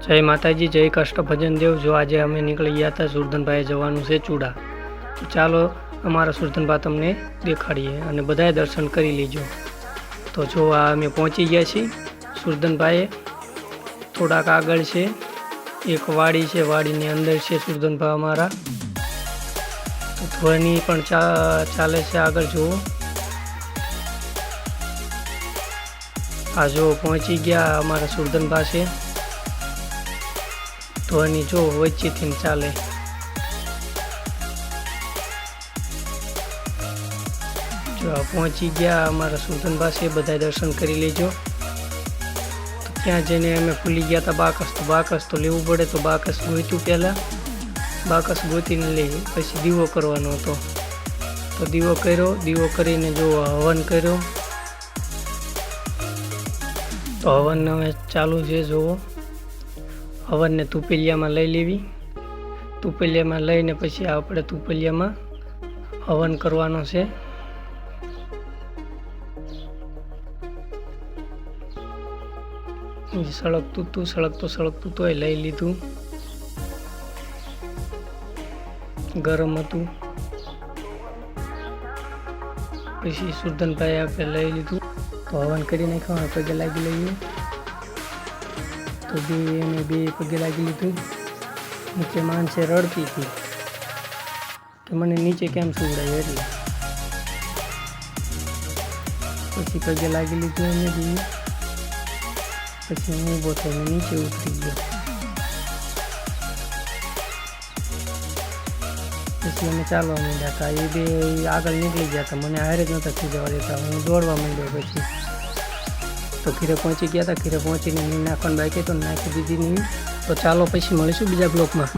જય માતાજી, જય કષ્ટભજન દેવ. જો આજે અમે નીકળી ગયા હતા સુરધનભાઈ જવાનું છે ચૂડા. ચાલો અમારા સુરધનભા તમને દેખાડીએ અને બધાએ દર્શન કરી લીજો. તો જો આ અમે પહોંચી ગયા છીએ, સુરધનભાઈએ થોડાક આગળ છે, એક વાડી છે, વાડીની અંદર છે સુરધનભા અમારા. તો ધોની પણ ચાલે છે આગળ, જુઓ. આ જો પહોંચી ગયા અમારા સુરધનભા છે. ધોની જો વચ્ચેથી ચાલે. જો આ પહોંચી ગયા અમારા સુલતાન પાસે બધા દર્શન કરી લેજો. તો ત્યાં જઈને અમે ભૂલી ગયા હતા બાકસ તો બાકસ તો લેવું પડે તો બાકસ ગોઈતું પહેલાં. બાકસ ગોતીને લઈ પછી દીવો કરવાનો હતો. તો દીવો કર્યો, દીવો કરીને જો હવન કર્યો. તો હવન હવે ચાલુ છે જુઓ હવનને તુપેલિયામાં લઈ લેવી. તુપેલિયામાં લઈને પછી આપણે તુપેલિયામાં હવન કરવાનો છે. સળગતું હતું, સળગતું સળગતું તોય લઈ લીધું. ગરમ હતું. પછી સુરધનભાઈ આપણે લઈ લીધું. તો હવન કરી નાખ્યો પગે લાગી લઈએ તો બે એને બે પગે લાગી લીધું નીચે માણસે રડતી હતી કે મને નીચે કેમ સુવડાય એટલે પછી પગે લાગી લીધું એને બી પછી હું ઊભો થઈને નીચે ઉતરી ગયો પછી અમે ચાલવા માંડ્યા હતા એ બે આગળ નીકળી ગયા હતા મને હારે જ નહોતા ખીજવા દેતા હું દોડવા માંડ્યો પછી તો ઘીરે પહોંચી ગયા હતા. ઘીરે પહોંચીને નાખવાનું બાકી તો નાખી દીધી નહીં તો ચાલો પછી મળીશું બીજા બ્લોકમાં.